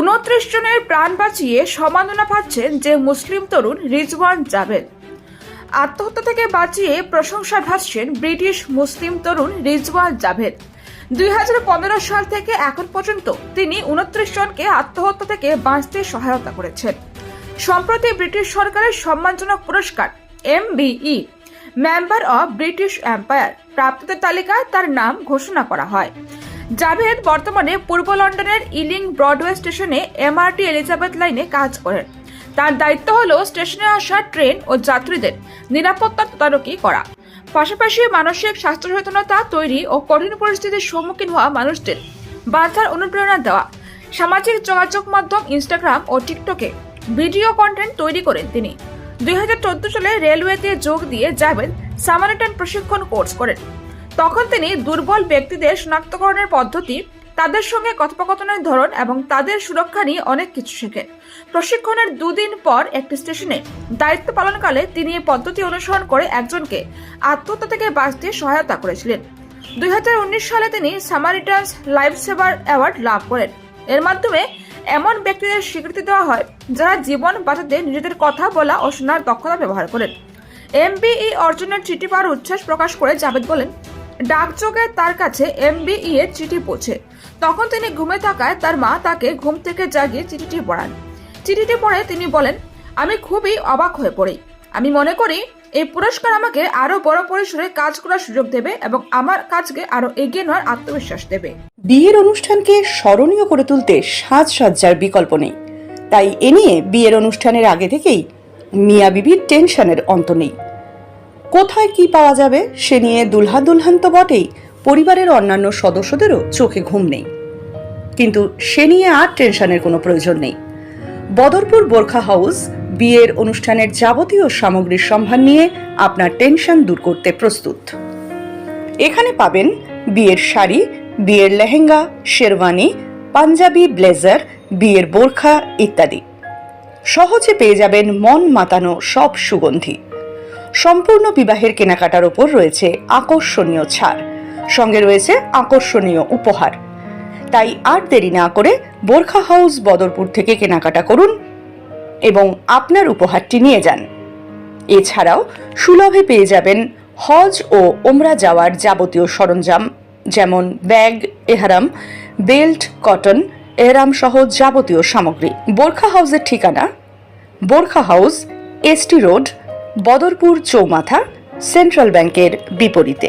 উনত্রিশ জনের প্রাণ বাঁচিয়ে সম্মাননা পাচ্ছেন যে মুসলিম তরুণ রিজওয়ান জাভেদ। আত্মহত্যা থেকে বাঁচিয়ে প্রশংসা ভাসছেন ব্রিটিশ মুসলিম তরুণ রিজওয়ান জাভেদ। দুই হাজার পনেরো সাল থেকে এখন পর্যন্ত তিনি উনত্রিশ জনকে আত্মহত্যা থেকে বাঁচতে সহায়তা করেছেন। সম্প্রতি ব্রিটিশ সরকারের সম্মানজনক পুরস্কার MBE, member of British empire প্রাপ্তদের তালিকায় তার নাম ঘোষণা করা হয়। জাভেদ বর্তমানে পূর্ব লন্ডনের ইলিং ব্রডওয়ে স্টেশনে এমআরটি এলিজাবেথ লাইনে কাজ করেন। তার দায়িত্ব হল স্টেশনে আসা ট্রেন ও যাত্রীদের নিরাপত্তা তদারকি করা। পাশাপাশি মানসিক স্বাস্থ্য সচেতনতা তৈরি ও কঠিন পরিস্থিতির সম্মুখীন হওয়া মানুষদের বাঁচার অনুপ্রেরণা দেওয়া। সামাজিক যোগাযোগ মাধ্যম ইনস্টাগ্রাম ও টিকটকে ভিডিও কন্টেন্ট তৈরি করেন তিনি। দুই হাজার চোদ্দ সালে রেলওয়েতে যোগ দিয়ে যাবেন সামারিটান প্রশিক্ষণ কোর্স করেন। তখন তিনি দুর্বল ব্যক্তিদের শনাক্তকরণের পদ্ধতি, তাদের সঙ্গে কথোপকথনের ধরন এবং তাদের সুরক্ষা নিয়ে অনেক কিছু শেখেন প্রশিক্ষণের দুদিন পর একটি স্টেশনে দায়িত্ব পালনকালে তিনি এই পদ্ধতি অনুসরণ করে একজনকে আত্মহত্যা থেকে বাঁচতে সহায়তা করেছিলেন। দু হাজার উনিশ সালে তিনি সামারিটান্স লাইফ সেভার অ্যাওয়ার্ড লাভ করেন। এর মাধ্যমে এমন ব্যক্তিদের স্বীকৃতি দেওয়া হয় যারা জীবন বাঁচাতে নিজেদের কথা বলা ও শোনার দক্ষতা ব্যবহার করেন। এমবিই অর্জনের চিঠি পাওয়ার উচ্ছ্বাস প্রকাশ করে জাভেদ বলেন ডাকযোগে তার কাছে এমবিই এর চিঠি পৌঁছে। তখন তিনি ঘুমে থাকায় তার মা তাকে ঘুম থেকে জাগিয়ে চিঠিটি পড়ান। চিঠিটি পড়ে তিনি বলেন, আমি খুবই অবাক হয়ে পড়ি। আমি মনে করি, এই পুরস্কার আমাকে আরও বড় পরিসরে কাজ করার সুযোগ দেবে এবং আমার কাজকে আরও এগিয়ে নেওয়ার আত্মবিশ্বাস দেবে। বিয়ের অনুষ্ঠানকে স্মরণীয় করে তুলতে সাজসজ্জার বিকল্প নেই। তাই এ নিয়ে বিয়ের অনুষ্ঠানের আগে থেকেই মিয়া বিবির টেনশনের অন্ত নেই। কোথায় কি পাওয়া যাবে, সে নিয়ে দুলহা দুলহান তো বটেই। পরিবারের অন্যান্য সদস্যদেরও চোখে ঘুম নেই। কিন্তু সে নিয়ে আর টেনশনের কোনো প্রয়োজন নেই। বদরপুর বোরখা হাউস বিয়ের অনুষ্ঠানের যাবতীয় সামগ্রীর সম্ভার নিয়ে আপনার টেনশন দূর করতে প্রস্তুত। এখানে পাবেন বিয়ের শাড়ি, বিয়ের লেহেঙ্গা, শেরওয়ানি, পাঞ্জাবি, ব্লেজার, বিয়ের বোরখা ইত্যাদি। সহজে পেয়ে যাবেন মন মাতানো সব সুগন্ধি। সম্পূর্ণ বিবাহের কেনাকাটার ওপর রয়েছে আকর্ষণীয় ছাড়। সঙ্গে রয়েছে আকর্ষণীয় উপহার। তাই আর দেরি না করে বোরখা হাউস বদরপুর থেকে কেনাকাটা করুন এবং আপনার উপহারটি নিয়ে যান। এছাড়াও সুলভে পেয়ে যাবেন হজ ও ওমরা যাওয়ার যাবতীয় সরঞ্জাম, যেমন ব্যাগ, এহারাম, বেল্ট, কটন, এহরাম সহ যাবতীয় সামগ্রী। বোরখা হাউসের ঠিকানা Burkha House, ST road Badarpur চৌমাথা সেন্ট্রাল ব্যাংকের বিপরীতে।